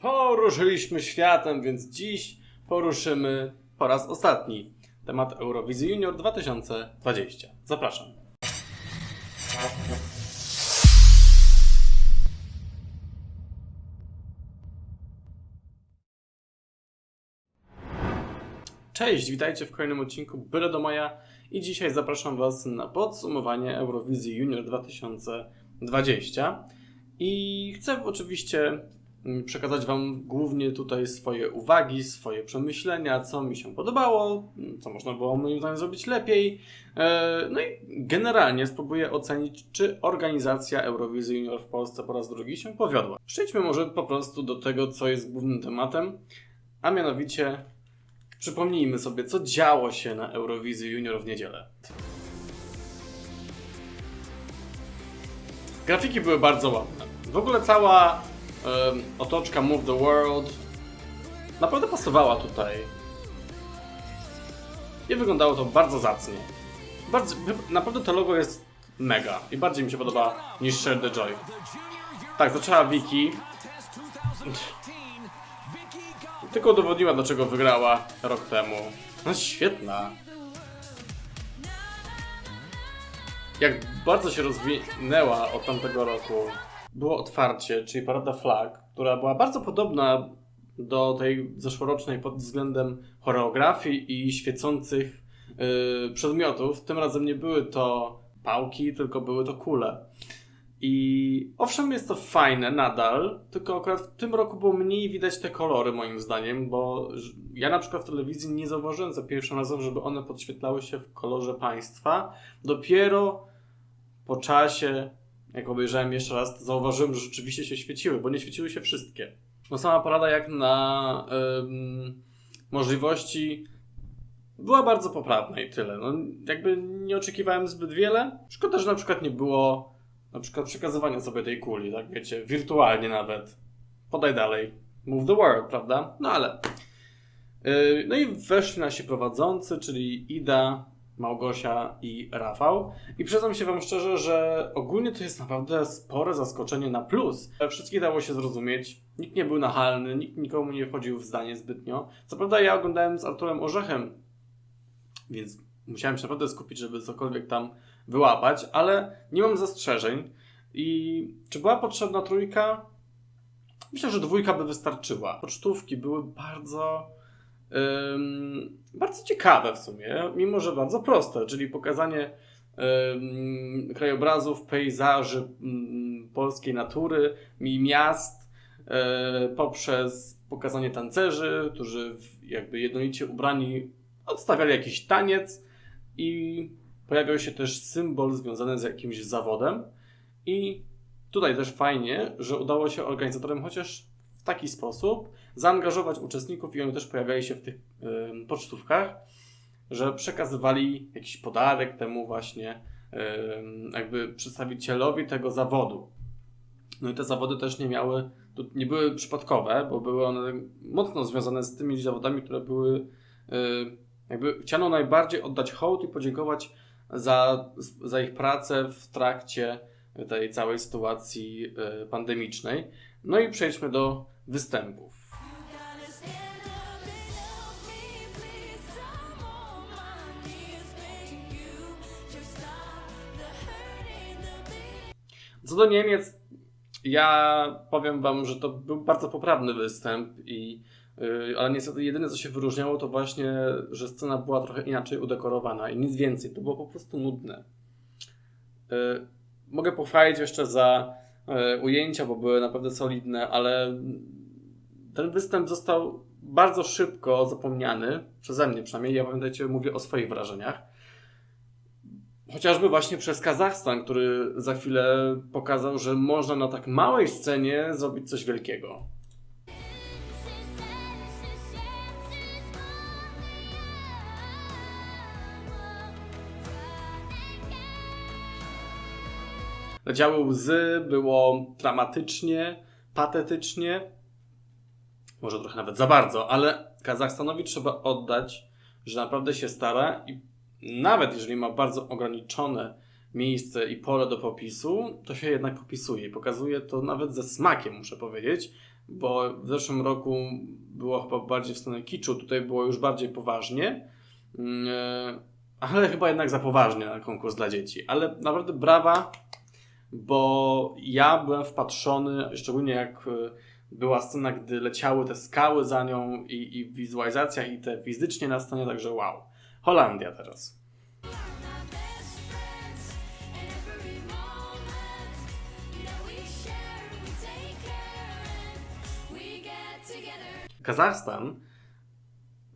Poruszyliśmy światem, więc dziś poruszymy po raz ostatni temat Eurowizji Junior 2020. Zapraszam. Cześć, witajcie w kolejnym odcinku Byle do Maja i dzisiaj zapraszam Was na podsumowanie Eurowizji Junior 2020 i chcę oczywiście przekazać Wam głównie tutaj swoje uwagi, swoje przemyślenia, co mi się podobało, mm, co można było moim zdaniem zrobić lepiej. E, No i generalnie spróbuję ocenić, czy organizacja Eurowizji Junior w Polsce po raz drugi się powiodła. Przejdźmy może po prostu do tego, co jest głównym tematem, a mianowicie Przypomnijmy sobie, co działo się na Eurowizji Junior w niedzielę. Grafiki były bardzo ładne. W ogóle cała em, otoczka Move the World naprawdę pasowała tutaj. I wyglądało to bardzo zacnie. Bardzo, naprawdę to logo jest mega i bardziej mi się podoba niż Share the Joy. Tak, zaczęła Wiki. Tylko udowodniła, dlaczego wygrała rok temu. No świetna. Jak bardzo się rozwinęła od tamtego roku. Było otwarcie, czyli Parada Flag, która była bardzo podobna do tej zeszłorocznej pod względem choreografii i świecących yy, przedmiotów. Tym razem nie były to pałki, tylko były to kule. I owszem, jest to fajne nadal, tylko akurat w tym roku było mniej widać te kolory, moim zdaniem, bo ja na przykład w telewizji nie zauważyłem za pierwszym razem, żeby one podświetlały się w kolorze państwa. Dopiero po czasie, jak obejrzałem jeszcze raz, zauważyłem, że rzeczywiście się świeciły, bo nie świeciły się wszystkie. No sama porada jak na ym, możliwości była bardzo poprawna i tyle. No, jakby nie oczekiwałem zbyt wiele. Szkoda, że na przykład nie było na przykład przekazywania sobie tej kuli, tak wiecie, wirtualnie nawet. Podaj dalej. Move the world, prawda? No ale. Yy, no i weszli nasi prowadzący, czyli Ida, Małgosia i Rafał. I przyznam się Wam szczerze, że ogólnie to jest naprawdę spore zaskoczenie na plus. Wszystkich dało się zrozumieć. Nikt nie był nachalny, nikt nikomu nie wchodził w zdanie zbytnio. Co prawda ja oglądałem z Arturem Orzechem, więc musiałem się naprawdę skupić, żeby cokolwiek tam wyłapać, ale nie mam zastrzeżeń. I czy była potrzebna trójka? Myślę, że dwójka by wystarczyła. Pocztówki były bardzo, bardzo ciekawe w sumie, mimo że bardzo proste, czyli pokazanie krajobrazów, pejzaży ym, polskiej natury i miast yy, poprzez pokazanie tancerzy, którzy w- jakby jednolicie ubrani odstawiali jakiś taniec i pojawiał się też symbol związany z jakimś zawodem. I tutaj też fajnie, że udało się organizatorem chociaż taki sposób zaangażować uczestników i oni też pojawiali się w tych pocztówkach, że przekazywali jakiś podarek temu właśnie jakby przedstawicielowi tego zawodu. No i te zawody też nie miały, nie były przypadkowe, bo były one mocno związane z tymi zawodami, które były jakby chciano najbardziej oddać hołd i podziękować za, za ich pracę w trakcie tej całej sytuacji y, pandemicznej. No i przejdźmy do występów. Co do Niemiec, ja powiem Wam, że to był bardzo poprawny występ, i, yy, ale niestety jedyne co się wyróżniało to właśnie, że scena była trochę inaczej udekorowana i nic więcej. To było po prostu nudne. Yy, mogę pochwalić jeszcze za yy, ujęcia, bo były naprawdę solidne, ale ten występ został bardzo szybko zapomniany, przeze mnie przynajmniej. Ja pamiętajcie, mówię o swoich wrażeniach. Chociażby właśnie przez Kazachstan, który za chwilę pokazał, że można na tak małej scenie zrobić coś wielkiego. Leciały łzy, było dramatycznie, patetycznie, może trochę nawet za bardzo, ale Kazachstanowi trzeba oddać, że naprawdę się stara i nawet jeżeli ma bardzo ograniczone miejsce i pole do popisu, to się jednak popisuje pokazuje to nawet ze smakiem, muszę powiedzieć, bo w zeszłym roku było chyba bardziej w stronę kiczu, tutaj było już bardziej poważnie, Mm, e, ale chyba jednak za poważnie na konkurs dla dzieci. Ale naprawdę brawa, bo ja byłem wpatrzony, szczególnie jak e, była scena, gdy leciały te skały za nią i, i wizualizacja i te fizycznie na scenie, także wow. Holandia teraz. Kazachstan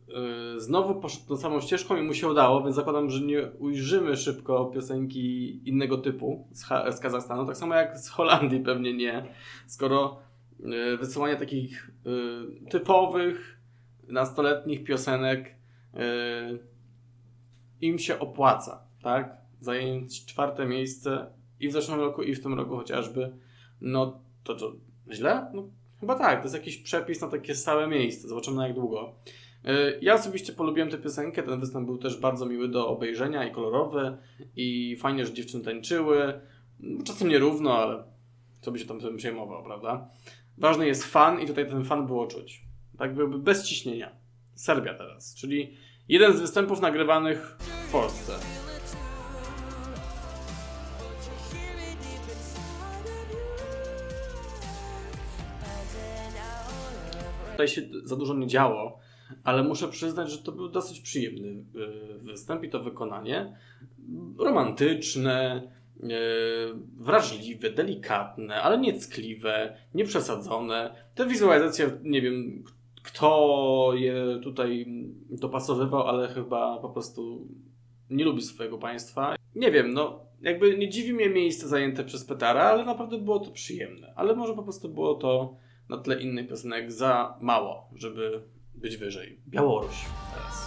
yy, znowu poszedł tą samą ścieżką i mu się udało, więc zakładam, że nie ujrzymy szybko piosenki innego typu z, z Kazachstanu, tak samo jak z Holandii pewnie nie, skoro yy, wysyłanie takich yy, typowych, nastoletnich piosenek yy, im się opłaca, tak? Zająć czwarte miejsce i w zeszłym roku, i w tym roku chociażby, no to, to źle? No Chyba tak, to jest jakiś przepis na takie stałe miejsce. Zobaczymy jak długo. Ja osobiście polubiłem tę piosenkę. Ten występ był też bardzo miły do obejrzenia i kolorowy. I fajnie, że dziewczyny tańczyły. Czasem nierówno, ale co by się tam tym przejmował, prawda? Ważny jest fan i tutaj ten fan było czuć. Tak byłby bez ciśnienia. Serbia teraz, czyli jeden z występów nagrywanych w Polsce. Tutaj się za dużo nie działo, ale muszę przyznać, że to był dosyć przyjemny y, występ i to wykonanie. Romantyczne, wrażliwe, delikatne, ale nie ckliwe, nieprzesadzone. Te wizualizacje, nie wiem kto je tutaj dopasowywał, ale chyba po prostu nie lubi swojego państwa. Nie wiem, no jakby nie dziwi mnie miejsce zajęte przez Petara, ale naprawdę było to przyjemne. Ale może po prostu było to na tle innych piosenek za mało, żeby być wyżej. Białoruś teraz.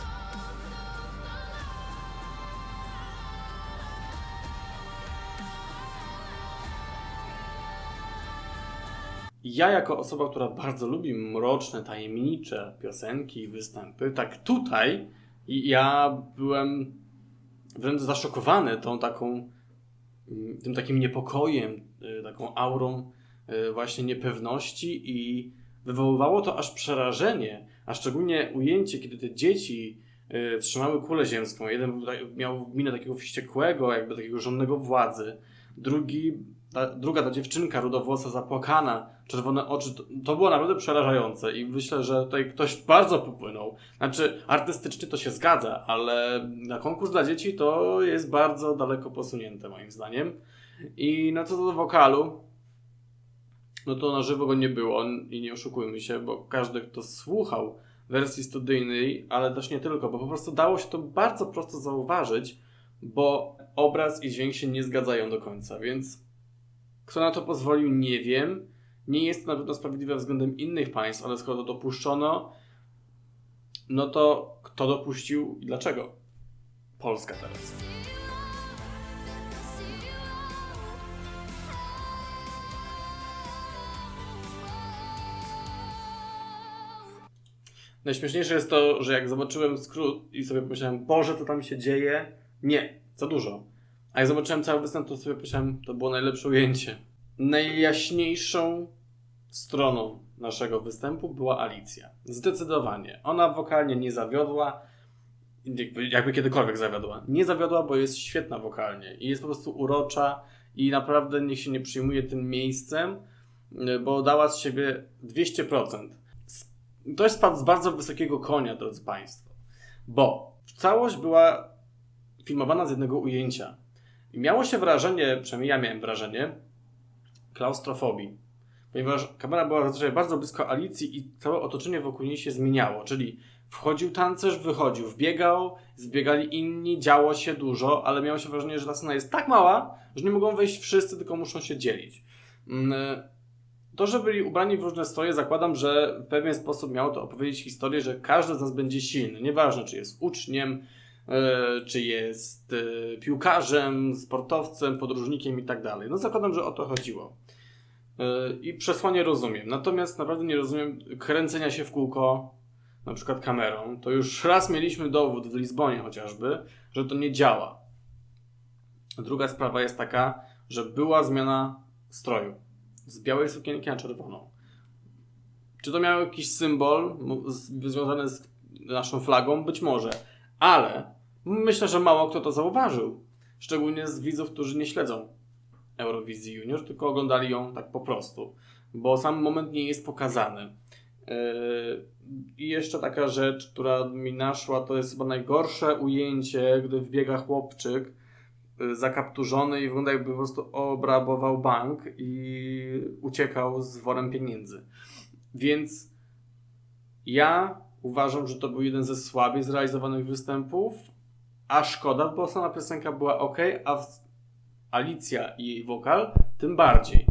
Ja jako osoba, która bardzo lubi mroczne, tajemnicze piosenki i występy, tak tutaj ja byłem wręcz zaszokowany tą taką, mm, tym takim niepokojem, y, taką aurą y, właśnie niepewności i wywoływało to aż przerażenie, a szczególnie ujęcie, kiedy te dzieci y, trzymały kulę ziemską. Jeden tak- miał minę takiego wściekłego, jakby takiego żądnego władzy, drugi, ta, druga ta dziewczynka rudowłosa, zapłakana, czerwone oczy, to, to było naprawdę przerażające i myślę, że tutaj ktoś bardzo popłynął. Znaczy, artystycznie to się zgadza, ale na konkurs dla dzieci to jest bardzo daleko posunięte moim zdaniem. I no co do wokalu, no to na żywo go nie było i nie oszukujmy się, bo każdy, kto słuchał wersji studyjnej, ale też nie tylko, bo po prostu dało się to bardzo prosto zauważyć, bo obraz i dźwięk się nie zgadzają do końca, więc kto na to pozwolił, nie wiem. Nie jest to na pewno sprawiedliwe względem innych państw, ale skoro to dopuszczono, no to kto dopuścił i dlaczego? Polska teraz. Najśmieszniejsze jest to, że jak zobaczyłem skrót i sobie pomyślałem, Boże, co tam się dzieje? Nie, za dużo. A jak zobaczyłem cały występ, to sobie pomyślałem, to było najlepsze ujęcie. Najjaśniejszą stroną naszego występu była Alicja. Zdecydowanie. Ona wokalnie nie zawiodła, jakby, kiedykolwiek zawiodła. Nie zawiodła, bo jest świetna wokalnie i jest po prostu urocza i naprawdę niech się nie przyjmuje tym miejscem, bo dała z siebie 200%. S- To jest spadł z bardzo wysokiego konia, drodzy Państwo, bo całość była filmowana z jednego ujęcia. I miało się wrażenie, przynajmniej ja miałem wrażenie, klaustrofobii. Ponieważ kamera była zazwyczaj bardzo blisko Alicji i całe otoczenie wokół niej się zmieniało. Czyli wchodził tancerz, wychodził, wbiegał, zbiegali inni, działo się dużo, ale miało się wrażenie, że ta scena jest tak mała, że nie mogą wejść wszyscy, tylko muszą się dzielić. Mm, To, że byli ubrani w różne stroje, zakładam, że w pewien sposób miało to opowiedzieć historię, że każdy z nas będzie silny. Nieważne, czy jest uczniem, czy jest e, piłkarzem, sportowcem, podróżnikiem i tak dalej. No zakładam, że o to chodziło. E, I przesłanie rozumiem. Natomiast naprawdę nie rozumiem kręcenia się w kółko, na przykład kamerą. To już raz mieliśmy dowód w Lizbonie chociażby, że to nie działa. Druga sprawa jest taka, że była zmiana stroju z białej sukienki na czerwoną. Czy to miało jakiś symbol związany z naszą flagą? Być może. Ale myślę, że mało kto to zauważył. Szczególnie z widzów, którzy nie śledzą Eurowizji Junior, tylko oglądali ją tak po prostu. Bo sam moment nie jest pokazany. Yy, I jeszcze taka rzecz, która mi naszła, to jest chyba najgorsze ujęcie, gdy wbiega chłopczyk yy, zakapturzony i wygląda jakby po prostu obrabował bank i uciekał z worem pieniędzy. Więc ja uważam, że to był jeden ze słabiej zrealizowanych występów, a szkoda, bo sama piosenka była ok, a. Alicja i jej wokal tym bardziej.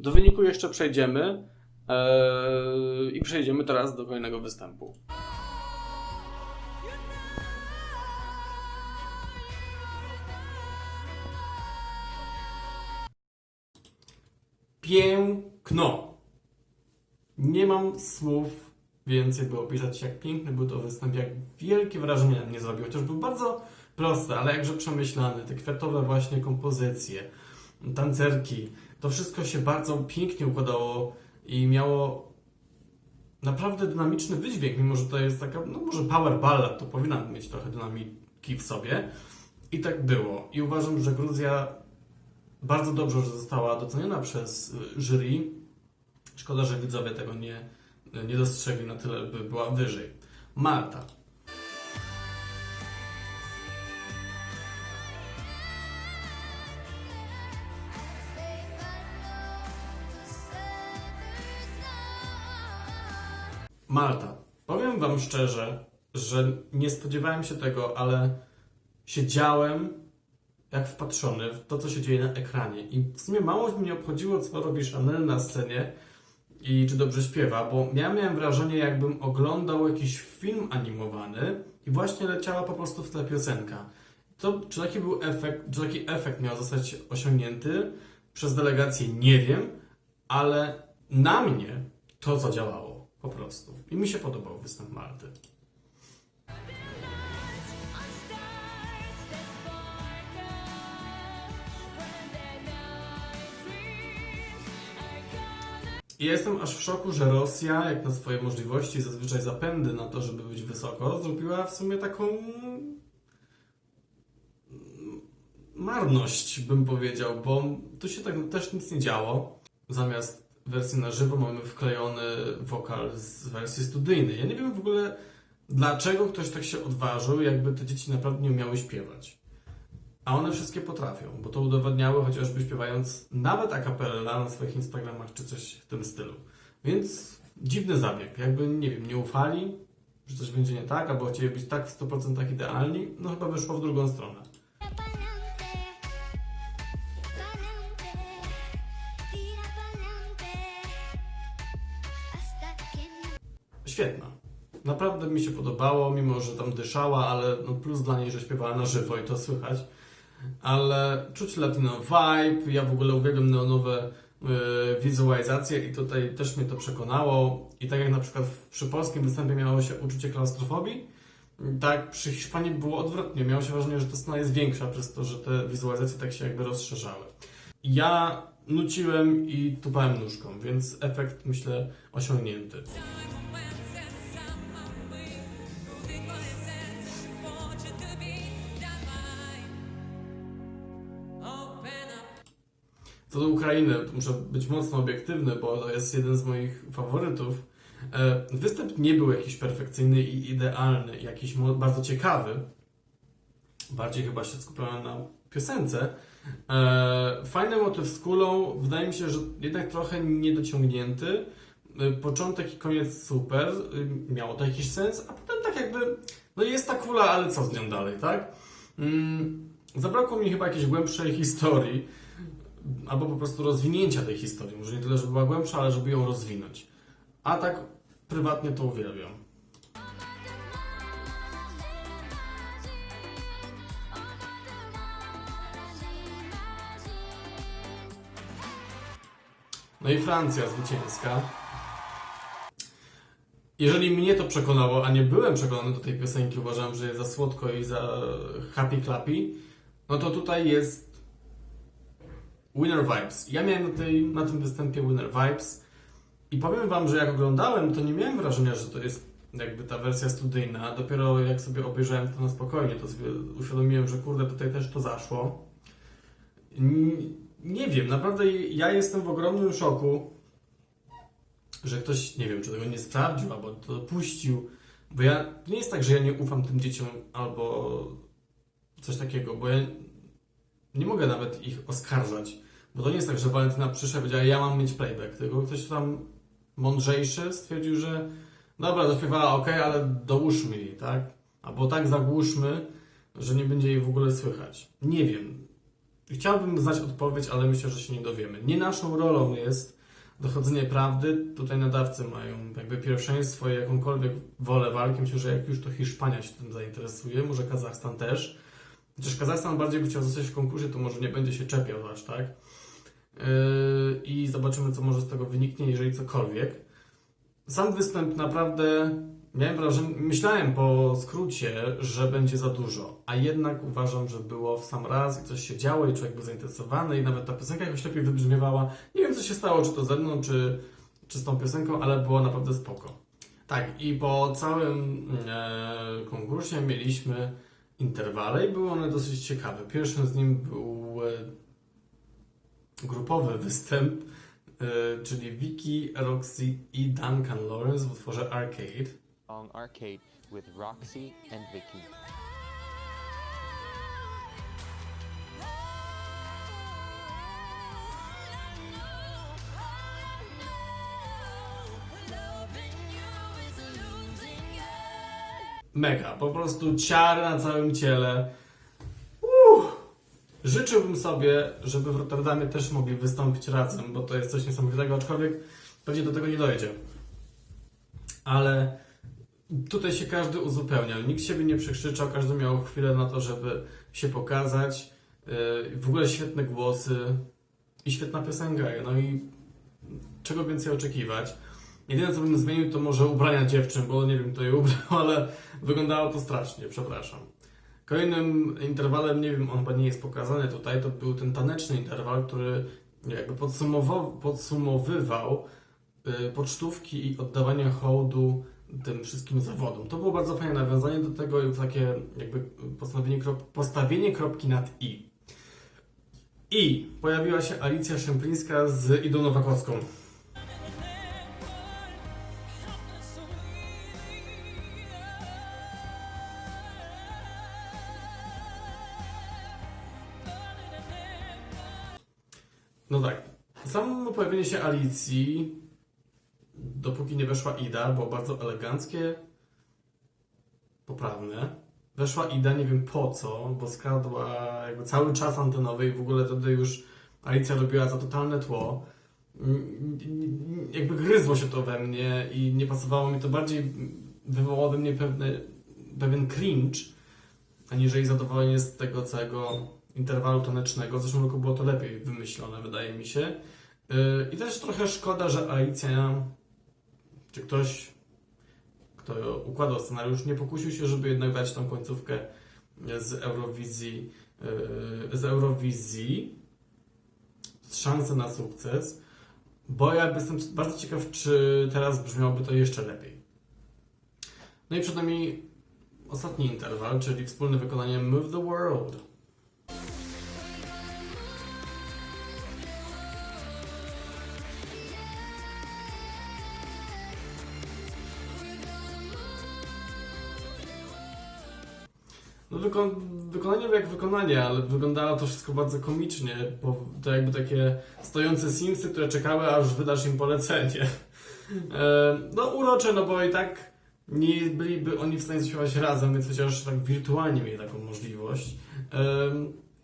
Do wyniku jeszcze przejdziemy eee, i przejdziemy teraz do kolejnego występu. Piękno. Nie mam słów więcej, by opisać, jak piękny był to występ, jak wielkie wrażenie na mnie zrobił. Chociaż był bardzo prosty, ale jakże przemyślany. Te kwiatowe właśnie kompozycje, tancerki. To wszystko się bardzo pięknie układało i miało naprawdę dynamiczny wydźwięk, mimo że to jest taka, no może power ballad, to powinna mieć trochę dynamiki w sobie. I tak było. I uważam, że Gruzja bardzo dobrze, że została doceniona przez y, jury. Szkoda, że widzowie tego nie, nie dostrzegli na tyle, by była wyżej. Malta. Malta. Powiem Wam szczerze, że nie spodziewałem się tego, ale siedziałem jak wpatrzony w to, co się dzieje na ekranie. I w sumie mało mnie obchodziło, co robi Chanel na scenie i czy dobrze śpiewa, bo ja miałem wrażenie, jakbym oglądał jakiś film animowany i właśnie leciała po prostu w tle piosenka. To, czy taki był efekt, czy taki efekt miał zostać osiągnięty przez delegację, nie wiem, ale na mnie to zadziałało po prostu. I mi się podobał występ Malty. I jestem aż w szoku, że Rosja, jak na swoje możliwości, zazwyczaj zapędy na to, żeby być wysoko, zrobiła w sumie taką marność, bym powiedział, bo tu się tak też nic nie działo. Zamiast wersji na żywo mamy wklejony wokal z wersji studyjnej. Ja nie wiem w ogóle, dlaczego ktoś tak się odważył, jakby te dzieci naprawdę nie umiały śpiewać. A one wszystkie potrafią, bo to udowadniały chociażby śpiewając nawet a na swoich Instagramach czy coś w tym stylu. Więc dziwny zabieg. Jakby, nie wiem, nie ufali, że coś będzie nie tak, albo chcieli być tak w 100% idealni, no chyba wyszło w drugą stronę. Świetna. Naprawdę mi się podobało, mimo że tam dyszała, ale no plus dla niej, że śpiewała na żywo i to słychać. Ale czuć latino vibe, ja w ogóle uwielbiam neonowe y, wizualizacje i tutaj też mnie to przekonało. I tak jak na przykład przy polskim występie miało się uczucie klaustrofobii, tak przy Hiszpanii było odwrotnie. Miało się wrażenie, że ta scena jest większa przez to, że te wizualizacje tak się jakby rozszerzały. Ja nuciłem i tupałem nóżką, więc efekt myślę osiągnięty. Co do Ukrainy, to muszę być mocno obiektywny, bo to jest jeden z moich faworytów. E, Występ nie był jakiś perfekcyjny i idealny, jakiś bardzo ciekawy. Bardziej chyba się skupiałem na piosence. E, Fajny motyw z kulą, wydaje mi się, że jednak trochę niedociągnięty. E, Początek i koniec super, e, miało to jakiś sens, a potem tak jakby, no jest ta kula, ale co z nią dalej, tak? Mm, Zabrakło mi chyba jakiejś głębszej historii albo po prostu rozwinięcia tej historii. Może nie tyle, żeby była głębsza, ale żeby ją rozwinąć. A tak prywatnie to uwielbiam. No i Francja zwycięska. Jeżeli mnie to przekonało, a nie byłem przekonany do tej piosenki, uważam, że jest za słodko i za happy clappy, no to tutaj jest Winner Vibes. Ja miałem na, tej, na tym występie Winner Vibes. I powiem wam, że jak oglądałem, to nie miałem wrażenia, że to jest jakby ta wersja studyjna. Dopiero jak sobie obejrzałem to na spokojnie, to sobie uświadomiłem, że kurde, tutaj też to zaszło. Nie wiem, naprawdę ja jestem w ogromnym szoku, że ktoś, nie wiem, czy tego nie sprawdził, albo to dopuścił. Bo ja, to nie jest tak, że ja nie ufam tym dzieciom, albo coś takiego, bo ja nie mogę nawet ich oskarżać. Bo to nie jest tak, że Walentyna przyszła i powiedziała, ja mam mieć playback. Tylko ktoś tam mądrzejszy stwierdził, że dobra, zaśpiewała ok, ale dołóżmy jej, tak? Albo tak zagłuszmy, że nie będzie jej w ogóle słychać. Nie wiem. Chciałbym znać odpowiedź, ale myślę, że się nie dowiemy. Nie naszą rolą jest dochodzenie prawdy. Tutaj nadawcy mają jakby pierwszeństwo i jakąkolwiek wolę walki. Myślę, że jak już to Hiszpania się tym zainteresuje, może Kazachstan też. Chociaż Kazachstan bardziej by chciał zostać w konkursie, to może nie będzie się czepiał aż tak. Yy, I zobaczymy, co może z tego wyniknie, jeżeli cokolwiek. Sam występ naprawdę miałem wrażenie, myślałem po skrócie, że będzie za dużo, a jednak uważam, że było w sam raz i coś się działo i człowiek był zainteresowany i nawet ta piosenka jakoś lepiej wybrzmiewała. Nie wiem, co się stało, czy to ze mną, czy, czy z tą piosenką, ale było naprawdę spoko. Tak, i po całym e, konkursie mieliśmy interwale i były one dosyć ciekawe. Pierwszym z nim był e, grupowy występ, e, czyli Vicky, Roxy i Duncan Lawrence w utworze Arcade. song Arcade with Roxy and Vicky. Mega, po prostu ciary na całym ciele. Życzyłbym sobie, żeby w Rotterdamie też mogli wystąpić razem, bo to jest coś niesamowitego, aczkolwiek pewnie do tego nie dojdzie. Ale tutaj się każdy uzupełniał, nikt siebie nie przekrzyczał, każdy miał chwilę na to, żeby się pokazać. Yy, W ogóle świetne głosy i świetna piosenka, no i czego więcej oczekiwać. Jedyne co bym zmienił to może ubrania dziewczyn, bo nie wiem kto je ubrał, ale wyglądało to strasznie, przepraszam. Kolejnym interwalem, nie wiem, on chyba nie jest pokazany tutaj, to był ten taneczny interwal, który jakby podsumowywał y, pocztówki i oddawanie hołdu tym wszystkim zawodom. To było bardzo fajne nawiązanie do tego i takie jakby krop, postawienie kropki nad i. I pojawiła się Alicja Szemplińska z Idą Nowakowską. Pojawienie się Alicji, dopóki nie weszła Ida, było bardzo eleganckie, poprawne. Weszła Ida, nie wiem po co, bo skradła jakby cały czas antenowy i w ogóle wtedy już Alicja robiła za totalne tło. Jakby gryzło się to we mnie i nie pasowało mi to bardziej, wywołało we mnie pewne, pewien cringe, aniżeli zadowolenie z tego całego interwalu tanecznego. W zeszłym roku było to lepiej wymyślone, wydaje mi się. Yy, I też trochę szkoda, że Alicja, czy ktoś, kto układał scenariusz, nie pokusił się, żeby jednak dać tą końcówkę z Eurowizji, yy, z Eurowizji szansę na sukces, bo ja jestem bardzo ciekaw, czy teraz brzmiałoby to jeszcze lepiej. No i przed nami ostatni interwal, czyli wspólne wykonanie Move the World. No wyko- wykonanie jak wykonanie, ale wyglądało to wszystko bardzo komicznie, to jakby takie stojące Simsy, które czekały, aż wydasz im polecenie. E, no urocze, no bo i tak nie byliby oni w stanie zaśpiewać razem, więc chociaż tak wirtualnie mieli taką możliwość. E,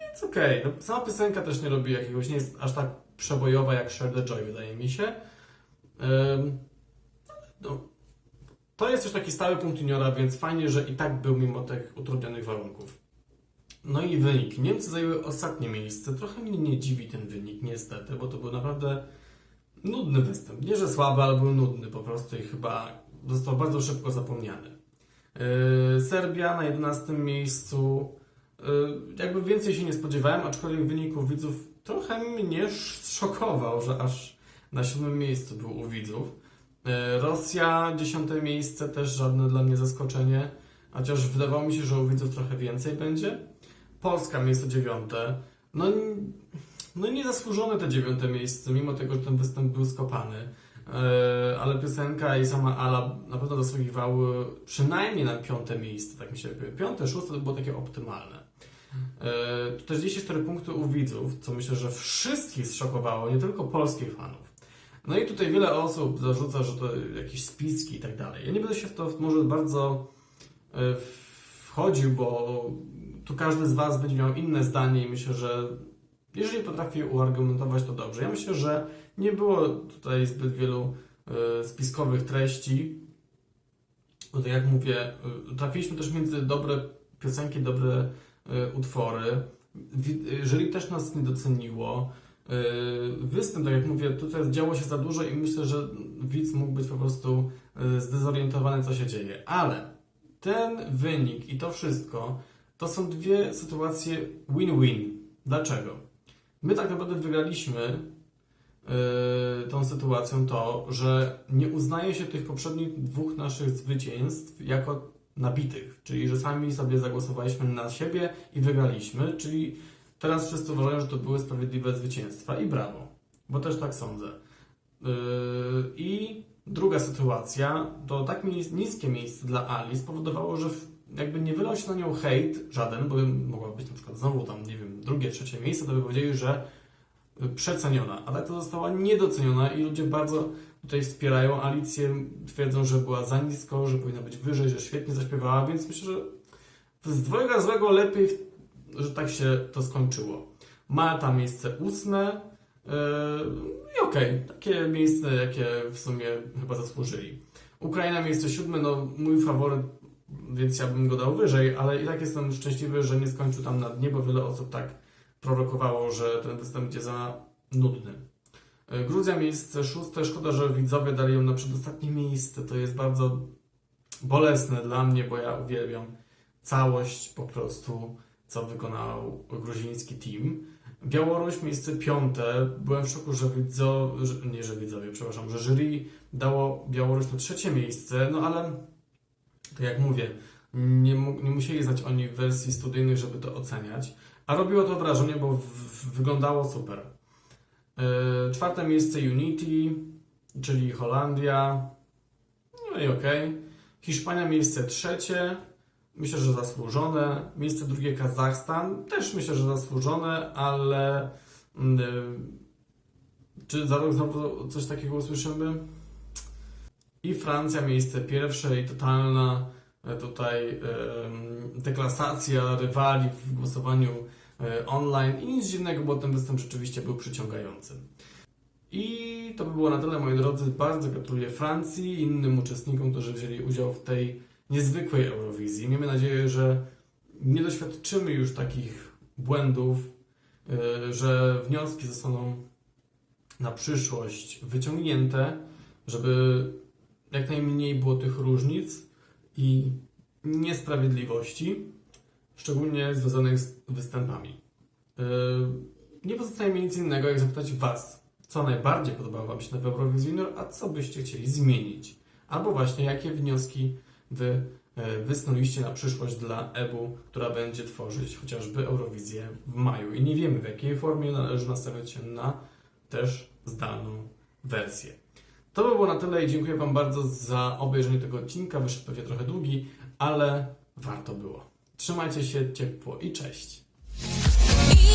Więc okej, no, sama piosenka też nie robi jakiegoś, nie jest aż tak przebojowa jak Share the Joy, wydaje mi się. E, No, to jest też taki stały punkt juniora, więc fajnie, że i tak był mimo tych utrudnionych warunków. No i wynik. Niemcy zajęły ostatnie miejsce. Trochę mnie nie dziwi ten wynik, niestety, bo to był naprawdę nudny występ. Nie, że słaby, ale był nudny po prostu i chyba został bardzo szybko zapomniany. Yy, Serbia na 11 miejscu. Yy, jakby więcej się nie spodziewałem, aczkolwiek wyników widzów trochę mnie szokował, że aż na siódmym miejscu był u widzów. E, Rosja, dziesiąte miejsce, też żadne dla mnie zaskoczenie, chociaż wydawało mi się, że u widzów trochę więcej będzie. Polska, miejsce dziewiąte. No, no niezasłużone te dziewiąte miejsce, mimo tego, że ten występ był skopany. E, ale piosenka i sama Ala na pewno zasługiwały przynajmniej na piąte miejsce, tak mi się wydaje. Piąte, szóste to było takie optymalne. E, 44 punkty u widzów, co myślę, że wszystkich zszokowało, nie tylko polskich fanów. No i tutaj wiele osób zarzuca, że to jakieś spiski i tak dalej. Ja nie będę się w to może bardzo e, wchodził, bo tu każdy z Was będzie miał inne zdanie i myślę, że jeżeli potrafi uargumentować, to dobrze. Ja myślę, że nie było tutaj zbyt wielu e, spiskowych treści. Bo tak jak mówię, e, trafiliśmy też między dobre piosenki, dobre utwory. Jury też nas nie doceniło. E, Występ, tak jak mówię, tutaj działo się za dużo i myślę, że widz mógł być po prostu e, zdezorientowany, co się dzieje. Ale ten wynik i to wszystko to są dwie sytuacje win-win. Dlaczego? My tak naprawdę wygraliśmy yy, tą sytuacją to, że nie uznaje się tych poprzednich dwóch naszych zwycięstw jako nabitych, czyli że sami sobie zagłosowaliśmy na siebie i wygraliśmy, czyli teraz wszyscy uważają, że to były sprawiedliwe zwycięstwa i brawo, bo też tak sądzę. Yy, I druga sytuacja, to tak niskie miejsce dla Ali spowodowało, że jakby nie wylał się na nią hejt żaden, bo mogła być na przykład znowu tam, nie wiem, drugie, trzecie miejsce, to by powiedzieli, że przeceniona, a tak to została niedoceniona i ludzie bardzo tutaj wspierają Alicję, twierdzą, że była za nisko, że powinna być wyżej, że świetnie zaśpiewała, więc myślę, że z dwojga złego lepiej, że tak się to skończyło. Malta miejsce ósme yy, i okej, takie miejsce, jakie w sumie chyba zasłużyli. Ukraina miejsce siódme, no mój faworyt, więc ja bym go dał wyżej, ale i tak jestem szczęśliwy, że nie skończył tam na dnie, bo wiele osób tak prorokowało, że ten występ będzie za nudny. E, Gruzja miejsce szóste. Szkoda, że widzowie dali ją na przedostatnie miejsce. To jest bardzo bolesne dla mnie, bo ja uwielbiam całość po prostu, co wykonał gruziński team. Białoruś miejsce piąte. Byłem w szoku, że widzowie, nie że widzowie, przepraszam, że jury dało Białoruś na trzecie miejsce, no ale tak jak mówię, nie, nie musieli znać oni wersji studyjnych, żeby to oceniać. A robiło to wrażenie, bo w, w, wyglądało super. Yy, czwarte miejsce Unity, czyli Holandia. No i okej. Hiszpania miejsce trzecie. Myślę, że zasłużone. Miejsce drugie Kazachstan. Też myślę, że zasłużone, ale yy, czy za rok znowu coś takiego usłyszymy? I Francja miejsce pierwsze i totalna e, tutaj em, deklasacja rywali w głosowaniu e, online i nic dziwnego, bo ten występ rzeczywiście był przyciągający. I to by było na tyle, moi drodzy. Bardzo gratuluję Francji i innym uczestnikom, którzy wzięli udział w tej niezwykłej Eurowizji. Miejmy nadzieję, że nie doświadczymy już takich błędów, e, że wnioski zostaną na przyszłość wyciągnięte, żeby jak najmniej było tych różnic i niesprawiedliwości, szczególnie związanych z występami. Yy, Nie pozostaje mi nic innego, jak zapytać Was, co najbardziej podobało Wam się na Eurowizji a co byście chcieli zmienić? Albo właśnie, jakie wnioski Wy e, wysnuliście na przyszłość dla EBU, która będzie tworzyć chociażby Eurowizję w maju. I nie wiemy w jakiej formie należy nastawiać się na też zdalną wersję. To by było na tyle i dziękuję Wam bardzo za obejrzenie tego odcinka. Wyszedł pewnie trochę długi, ale warto było. Trzymajcie się ciepło i cześć. I.